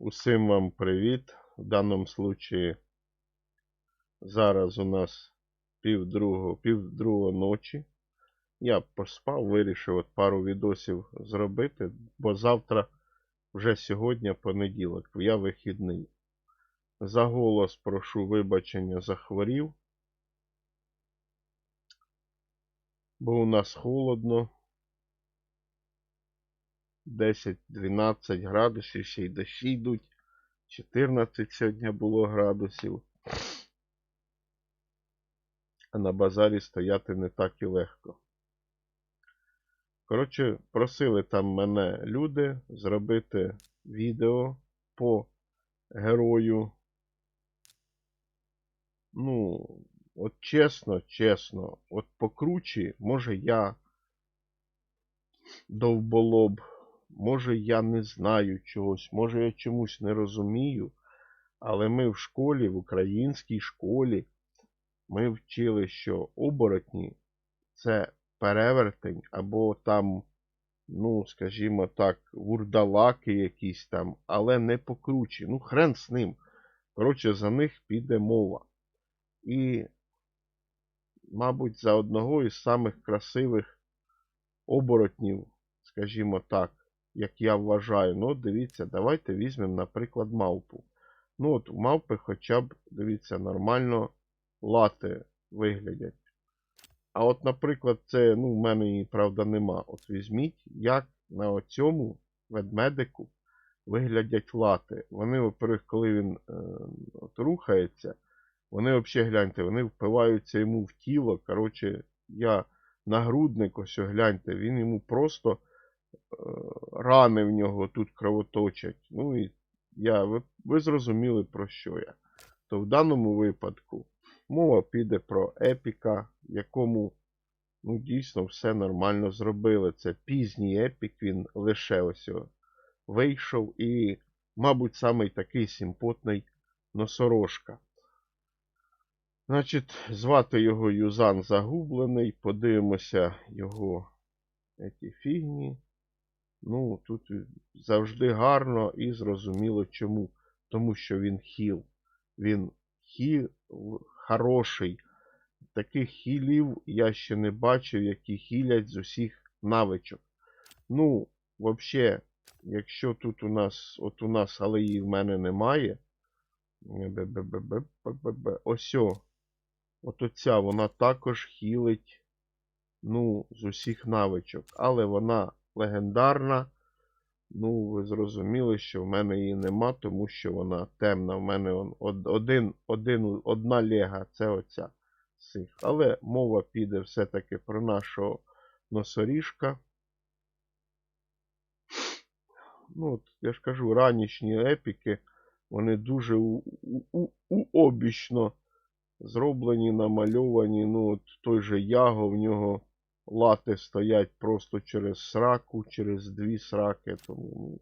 Усім вам привіт. В даному случаї зараз у нас пів другого, пів ночі. Я поспав, вирішив от пару відосів зробити, бо завтра, вже сьогодні понеділок, я вихідний. За голос прошу вибачення, захворів. Бо у нас холодно. 10-12 градусів, ще й дощі йдуть. 14 сьогодні було градусів. А на базарі стояти не так і легко. Коротше, просили там мене люди зробити відео по герою. Ну, от чесно, чесно, от по кручі, може я довболоб, може я не знаю чогось, може я чомусь не розумію, але ми в школі, в українській школі, ми вчили, що оборотні це перевертень або там, ну, скажімо так, вурдалаки якісь там, але не по кручі. Ну, хрен з ним. Коротше, за них піде мова. І, мабуть, за одного із самих красивих оборотнів, скажімо так, як я вважаю. Ну, дивіться, давайте візьмемо, наприклад, мавпу. Ну, от у мавпи хоча б, дивіться, нормально лати виглядять. А от, наприклад, це, ну, в мене її, правда, нема. От візьміть, як на оцьому ведмедику виглядять лати. Вони, во-первых, коли він е, от, рухається, вони взагалі, гляньте, вони впиваються йому в тіло. Коротше, я нагрудник, ось гляньте, він йому просто рани в нього тут кровоточать. Ну і я, ви, ви зрозуміли про що я. То в даному випадку мова піде про епіка, якому ну, дійсно все нормально зробили. Це пізній епік, він лише ось вийшов і, мабуть, самий такий симпотний носорожка. Значить, звати його Юзан Загублений. Подивимося його ці фігні. Ну, тут завжди гарно і зрозуміло чому. Тому що він хіл. Він хіл хороший. Таких хілів я ще не бачив, які хілять з усіх навичок. Ну, взагалі, якщо тут у нас, от у нас, але її в мене немає. Ось. От оця вона також хілить, ну, з усіх навичок. Але вона легендарна. Ну, ви зрозуміли, що в мене її нема, тому що вона темна. В мене он, один, один, одна лега, це оця з цих. Але мова піде все-таки про нашого носоріжка. Ну, от, я ж кажу, ранішні епіки, вони дуже у, у, у, уобічно зроблені, намальовані. Ну, от той же Яго, в нього лати стоять просто через сраку, через дві сраки. Тому, ну,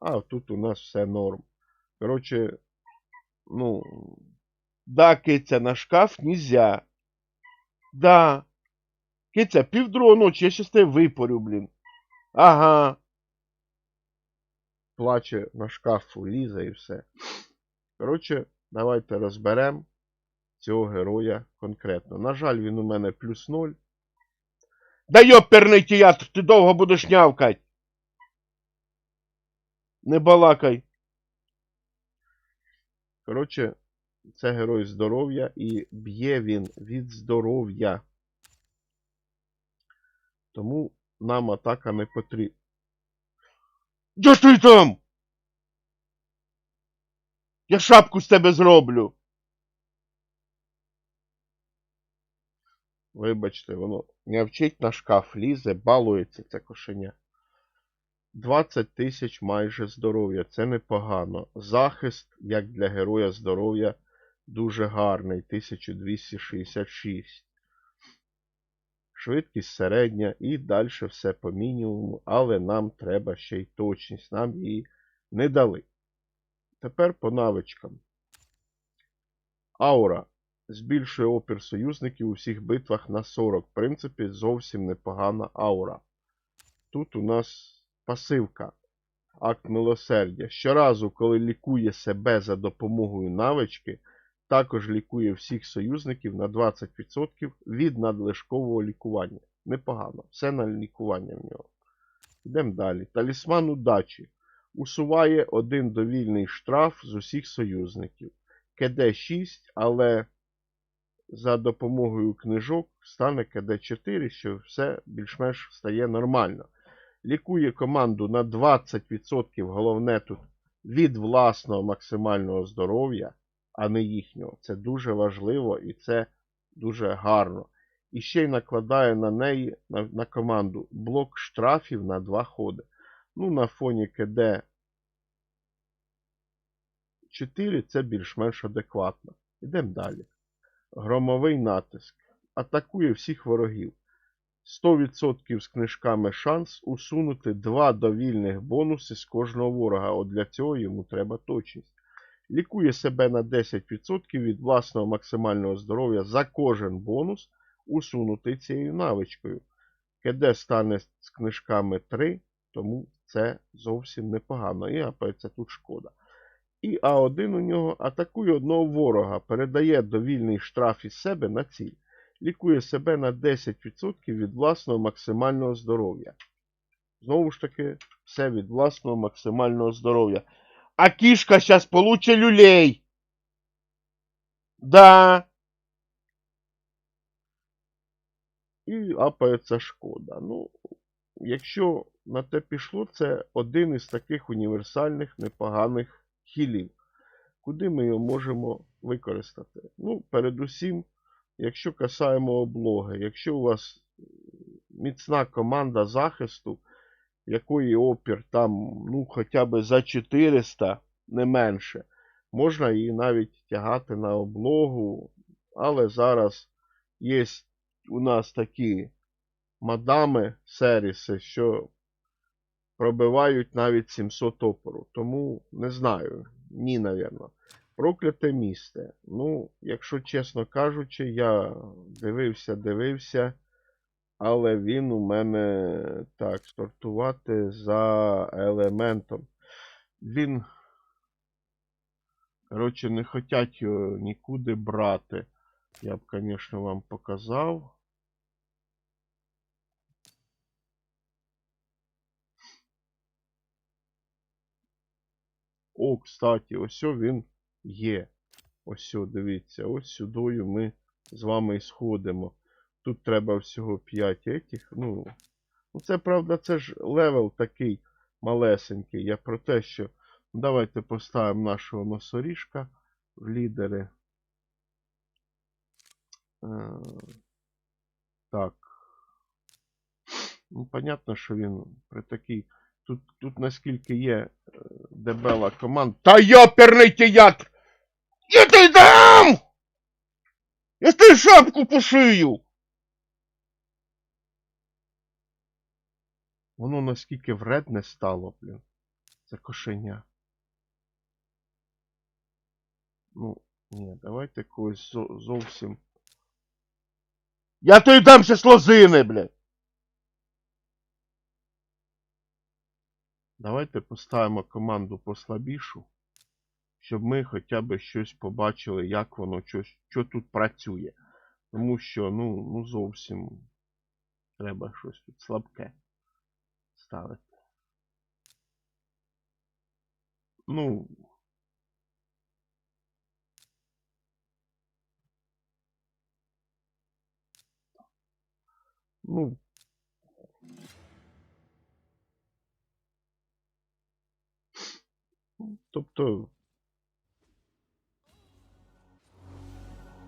а тут у нас все норм. Коротше, ну, да, киця, на шкаф нельзя. Да. Киця, півдруга ночі, я щас тебе випорю, блін. Ага. Плаче на шкаф лізе і все. Коротше, давайте розберемо цього героя конкретно. На жаль, він у мене плюс 0. Да йоперний театр, ти довго будеш нявкать. Не балакай. Коротше, це герой здоров'я і б'є він від здоров'я. Тому нам атака не потрібна. Де ти там? Я шапку з тебе зроблю. Вибачте, воно нявчить на шкаф, лізе, балується це кошеня. 20 тисяч майже здоров'я, це непогано. Захист, як для героя здоров'я, дуже гарний. 1266. Швидкість середня і далі все по мінімуму, але нам треба ще й точність. Нам її не дали. Тепер по навичкам. Аура. Збільшує опір союзників у всіх битвах на 40. В принципі, зовсім непогана аура. Тут у нас пасивка. акт милосердя. Щоразу, коли лікує себе за допомогою навички, також лікує всіх союзників на 20% від надлишкового лікування. Непогано. Все на лікування в нього. Йдемо далі. Талісман удачі. Усуває один довільний штраф з усіх союзників. КД 6, але за допомогою книжок стане КД 4, що все більш-менш стає нормально. Лікує команду на 20%, головне тут від власного максимального здоров'я, а не їхнього. Це дуже важливо і це дуже гарно. І ще й накладає на неї, на, на команду, блок штрафів на 2 ходи. Ну, на фоні КД 4 це більш-менш адекватно. Йдемо далі. Громовий натиск. Атакує всіх ворогів. 100% з книжками шанс усунути два довільних бонуси з кожного ворога. От для цього йому треба точність. Лікує себе на 10% від власного максимального здоров'я за кожен бонус, усунутий цією навичкою. КД стане з книжками 3, тому це зовсім непогано. І апається тут шкода. І А1 у нього атакує одного ворога, передає довільний штраф із себе на ціль. Лікує себе на 10% від власного максимального здоров'я. Знову ж таки, все від власного максимального здоров'я. А кішка зараз получе люлей. Да. І апається шкода. Ну, якщо на те пішло, це один із таких універсальних непоганих хілів. Куди ми його можемо використати? Ну, передусім, якщо касаємо облоги, якщо у вас міцна команда захисту, якої опір там, ну, хоча б за 400, не менше, можна її навіть тягати на облогу, але зараз є у нас такі мадами серіси, що пробивають навіть 700 опору. Тому не знаю. Ні, навірно. Прокляте місце. Ну, якщо чесно кажучи, я дивився, дивився, але він у мене так, сортувати за елементом. Він, коротше, не хотять його нікуди брати. Я б, звісно, вам показав. О, кстати, ось він є. Ось, дивіться, ось сюдою ми з вами і сходимо. Тут треба всього 5 етіх. Ну, ну, це правда, це ж левел такий малесенький. Я про те, що давайте поставимо нашого носоріжка в лідери. Е, Так. Ну, понятно, що він при такій. Тут, тут наскільки є е, дебела команда. Та йоперний тіят! Я тобі дам! Я тобі шапку пошию! Воно наскільки вредне стало, блін. Це кошеня. Ну, ні, давайте когось зо- зовсім. Я тобі дам ще лозини, блядь! Давайте поставимо команду послабішу, щоб ми хоча б щось побачили, як воно, що, що тут працює. Тому що, ну, ну зовсім треба щось тут слабке ставити. Ну. Ну. Тобто.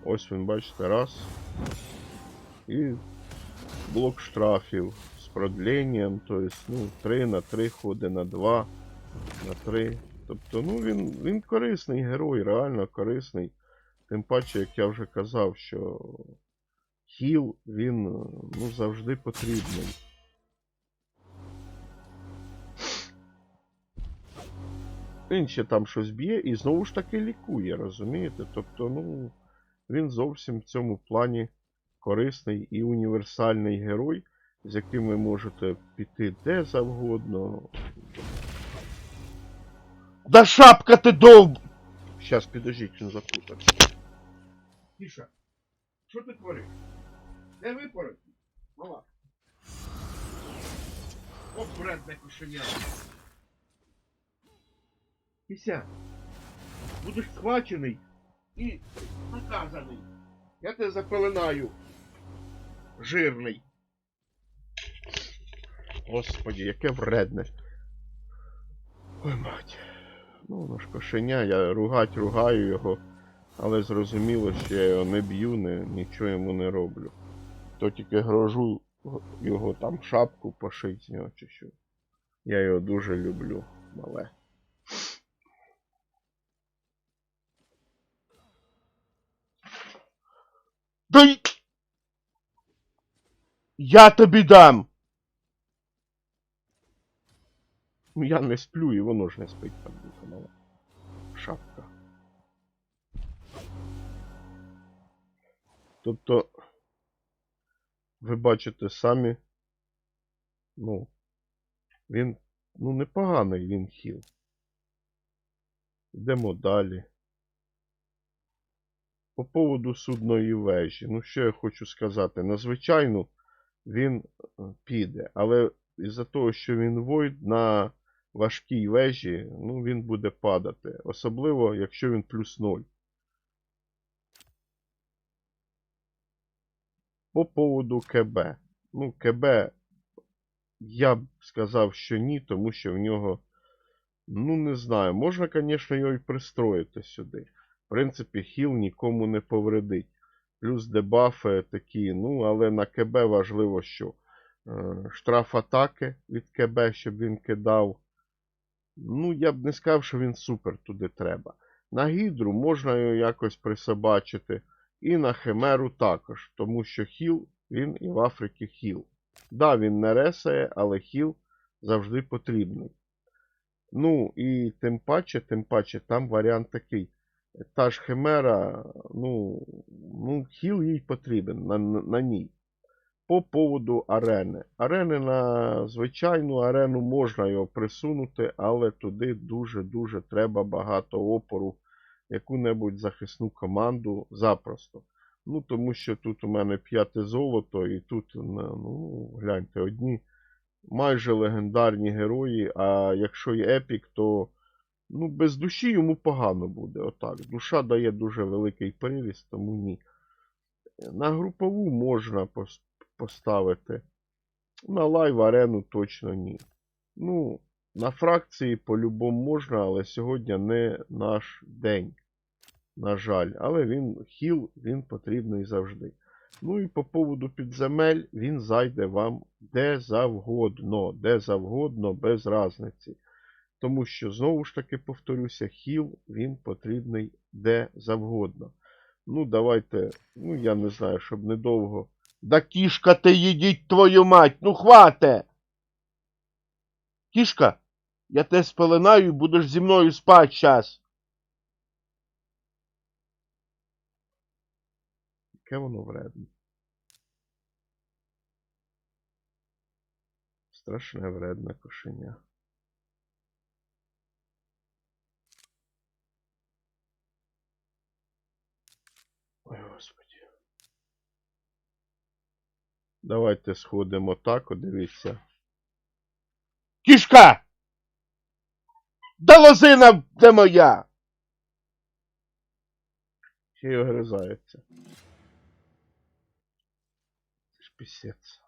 Ось він, бачите, раз. І блок штрафів з продленням, тобто, ну, 3 на 3 ходи на 2 на 3. Тобто, ну він, він корисний герой, реально корисний. Тим паче, як я вже казав, що хіл він ну, завжди потрібний. Він ще там щось б'є і знову ж таки лікує, розумієте? Тобто, ну, він зовсім в цьому плані корисний і універсальний герой, з яким ви можете піти де завгодно. Да шапка ти долб! Щас, підождіть, він запутався. Тиша, що ти твориш? Де випороть? Мала. О, бредне кошеня. Кися, будеш схвачений і наказаний. Я тебе запеленаю. Жирний. Господи, яке вредне. Ой, мать. Ну, ж кошеня, я ругать ругаю його, але зрозуміло, що я його не б'ю, не, нічого йому не роблю. То тільки грожу його там шапку пошить з нього чи що. Я його дуже люблю, мале. Да. Я тобі дам! Ну я не сплю і воно ж не спить дуже мало. Шапка. Тобто, ви бачите самі, ну, він, ну, непоганий він хіл. Йдемо далі. По поводу судної вежі. Ну, що я хочу сказати? Надзвичайно він е, піде, але із-за того, що він войд на важкій вежі, ну, він буде падати. Особливо, якщо він плюс 0. По поводу КБ. Ну, КБ я б сказав, що ні, тому що в нього, ну, не знаю, можна, звісно, його і пристроїти сюди. В принципі, хіл нікому не повредить. Плюс дебафи такі, ну, але на КБ важливо, що е, штраф атаки від КБ, щоб він кидав. Ну, я б не сказав, що він супер туди треба. На гідру можна його якось присобачити. І на химеру також, тому що хіл, він і в Африці хіл. Да, він не ресає, але хіл завжди потрібний. Ну, і тим паче, тим паче, там варіант такий. Та ж химера, ну, ну хіл їй потрібен на, на, на ній. По поводу арени. Арени на звичайну арену можна його присунути, але туди дуже-дуже треба багато опору яку-небудь захисну команду запросто. Ну, тому що тут у мене п'яте золото, і тут, ну, гляньте, одні майже легендарні герої, а якщо є епік, то ну, без душі йому погано буде. Отак. Душа дає дуже великий приріст, тому ні. На групову можна пос- поставити. На лайв арену точно ні. Ну, на фракції по-любому можна, але сьогодні не наш день. На жаль, але він хіл, він потрібний завжди. Ну і по поводу підземель він зайде вам де завгодно, де завгодно, без разниці. Тому що, знову ж таки, повторюся, хіл він потрібний де завгодно. Ну, давайте, ну я не знаю, щоб недовго. Да кішка ти їдіть твою мать, ну хвате! Кішка, я тебе спеленаю і будеш зі мною спать щас. Яке воно вредне. Страшне вредне кошеня. Ой, господи. Давайте сходимо так, от дивіться. Кішка! Да лозина де моя! Ще й огризається. Це ж пісець,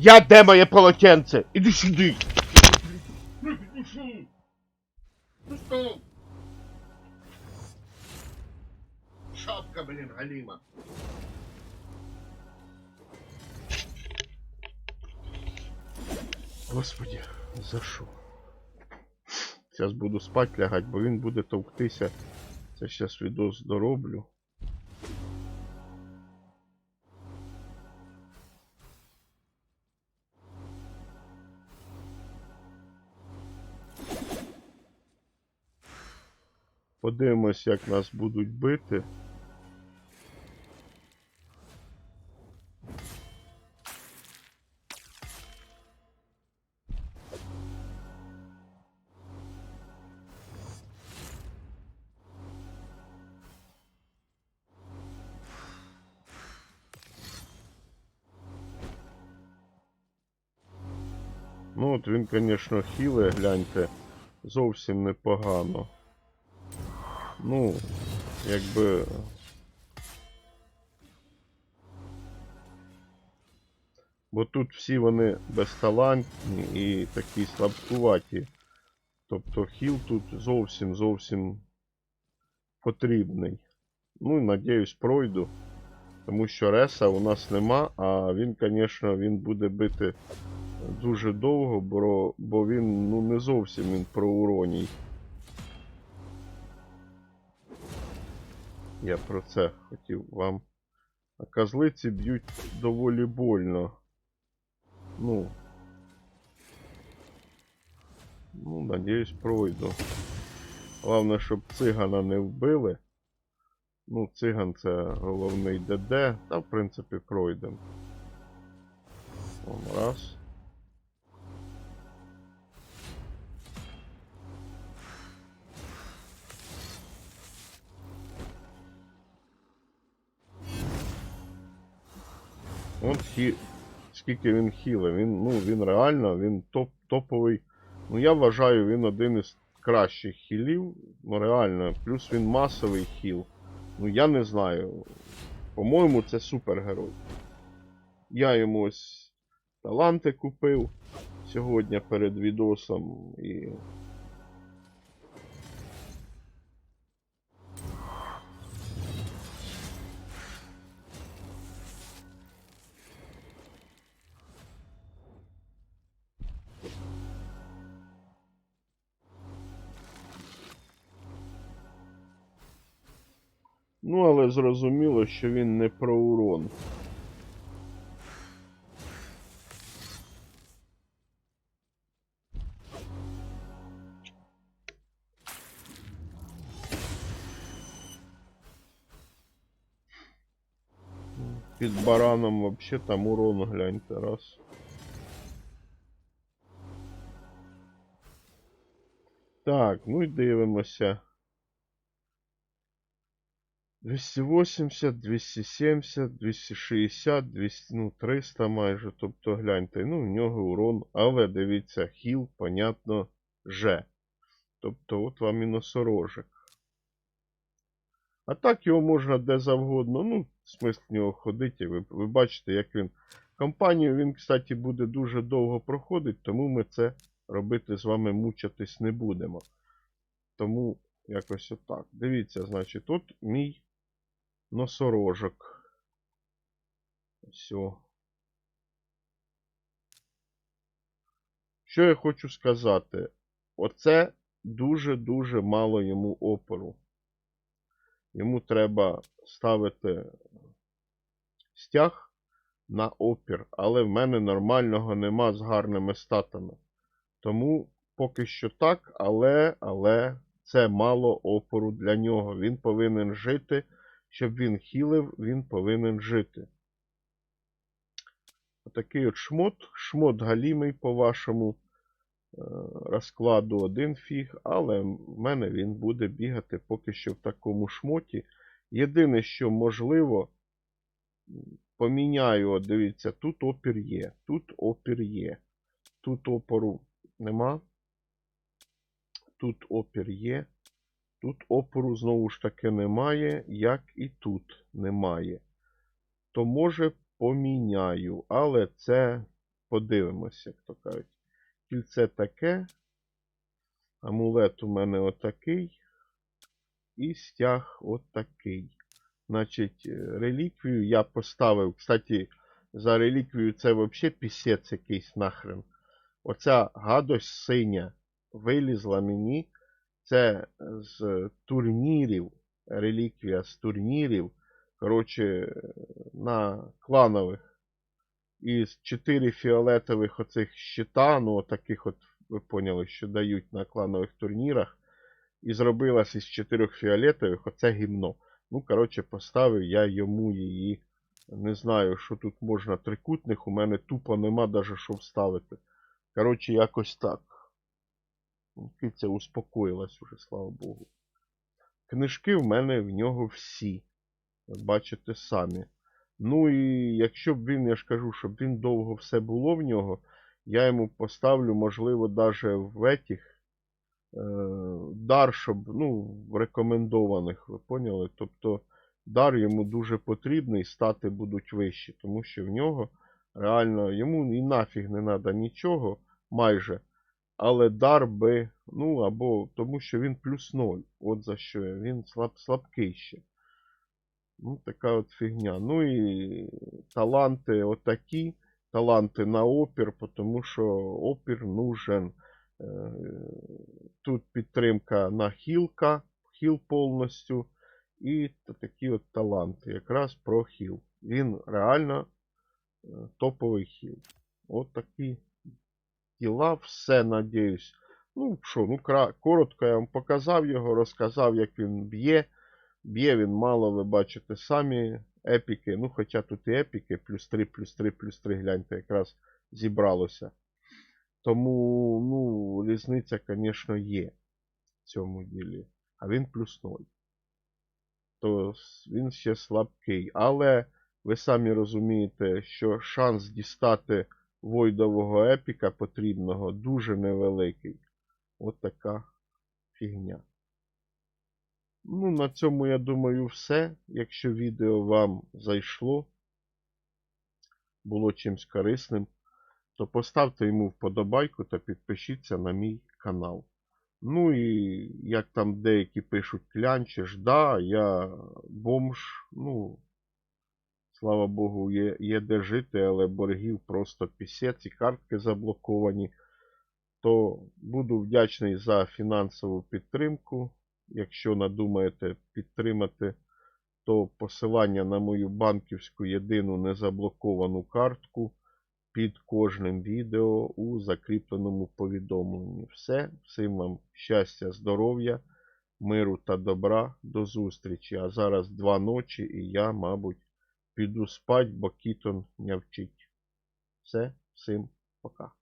Я де моє полотенце? Іди сюди. Шапка, блин, галима. Господи, за що? Зараз буду спать лягать, бо він буде товктися. Це зараз відос дороблю. Подивимось, як нас будуть бити. Ну от він, звісно, хіле, гляньте, зовсім непогано. Ну, якби. Бо тут всі вони безталантні і такі слабкуваті. Тобто хіл тут зовсім зовсім потрібний. Ну і надіюсь, пройду. Тому що реса у нас нема, а він, звісно, він буде бити дуже довго, бо, бо він ну не зовсім він про Я про це хотів вам. А козлиці б'ють доволі больно. Ну. Ну, надіюсь, пройду. Головне, щоб цигана не вбили. Ну, циган це головний ДД, та в принципі пройдемо. Раз. Хі... скільки він хіле. Він, ну, він реально, він топ, топовий. Ну, я вважаю, він один із кращих хілів. Ну, реально. Плюс він масовий хіл. Ну, я не знаю. По-моєму, це супергерой. Я йому ось таланти купив сьогодні перед відосом і. Ну, але зрозуміло, що він не про урон. Під бараном вообще там урон гляньте раз. Так, ну і дивимося. 280, 270, 260, 200, ну 300 майже. Тобто гляньте, ну в нього урон, але дивіться, хіл, понятно, же. Тобто, от вам і носорожик. А так його можна де завгодно. Ну, смисл в нього ходити. Ви, ви бачите, як він. Кампанію він, кстати, буде дуже довго проходити, тому ми це робити з вами мучитись не будемо. Тому якось отак. Дивіться, значить, от мій носорожок. Все. Що я хочу сказати? Оце дуже-дуже мало йому опору. Йому треба ставити стяг на опір, але в мене нормального нема з гарними статами. Тому поки що так, але, але це мало опору для нього. Він повинен жити. Щоб він хілив, він повинен жити. Отакий от шмот. Шмот галімий по вашому е, розкладу один фіг, але в мене він буде бігати поки що в такому шмоті. Єдине, що можливо, поміняю, дивіться, тут опір є, тут опір є. Тут опору нема. Тут опір є. Тут опору знову ж таки немає, як і тут немає. То може поміняю, але це подивимося, як то кажуть. Кільце таке. Амулет у мене отакий. І стяг отакий. Значить, реліквію я поставив. Кстати, за реліквію це взагалі пісець якийсь нахрен. Оця гадость синя вилізла мені. Це з турнірів, реліквія з турнірів. Коротше, на кланових. Із 4 фіолетових оцих щита, ну таких от, ви поняли, що дають на кланових турнірах. і зробилась із чотирьох фіолетових, оце гімно. Ну, коротше, поставив я йому її. Не знаю, що тут можна трикутних, у мене тупо нема даже що вставити. Коротше, якось так. Киця успокоїлась уже, слава Богу. Книжки в мене в нього всі. Бачите самі. Ну і якщо б він, я ж кажу, щоб він довго все було в нього, я йому поставлю, можливо, даже в етіх е, дар, щоб, ну, рекомендованих, ви поняли? Тобто дар йому дуже потрібний, стати будуть вищі, тому що в нього реально йому і нафіг не треба нічого майже. Але дар би, ну або тому що він плюс ноль. От за що я. Він слаб, слабкий ще. Ну, така от фігня. Ну і таланти отакі. Таланти на опір, тому що опір нужен. Е, Тут підтримка на хілка, хіл повністю. І такі от таланти. Якраз про хіл. Він реально е, топовий хіл. От такі діла, все, надіюсь. Ну, що, ну, коротко я вам показав його, розказав, як він б'є. Б'є він мало, ви бачите самі епіки. Ну, хоча тут і епіки, плюс 3, плюс 3, плюс 3, гляньте, якраз зібралося. Тому, ну, різниця, звісно, є в цьому ділі. А він плюс 0. То він ще слабкий. Але ви самі розумієте, що шанс дістати войдового епіка потрібного дуже невеликий. От така фігня. Ну, на цьому, я думаю, все. Якщо відео вам зайшло, було чимсь корисним, то поставте йому вподобайку та підпишіться на мій канал. Ну і як там деякі пишуть клянчиш, да, я бомж, ну, слава Богу, є, є де жити, але боргів просто пісець і картки заблоковані. То буду вдячний за фінансову підтримку. Якщо надумаєте підтримати, то посилання на мою банківську єдину незаблоковану картку під кожним відео у закріпленому повідомленні. Все. Всім вам щастя, здоров'я, миру та добра. До зустрічі. А зараз два ночі і я, мабуть, піду спать, бо Кітон не вчить. Все, всім пока.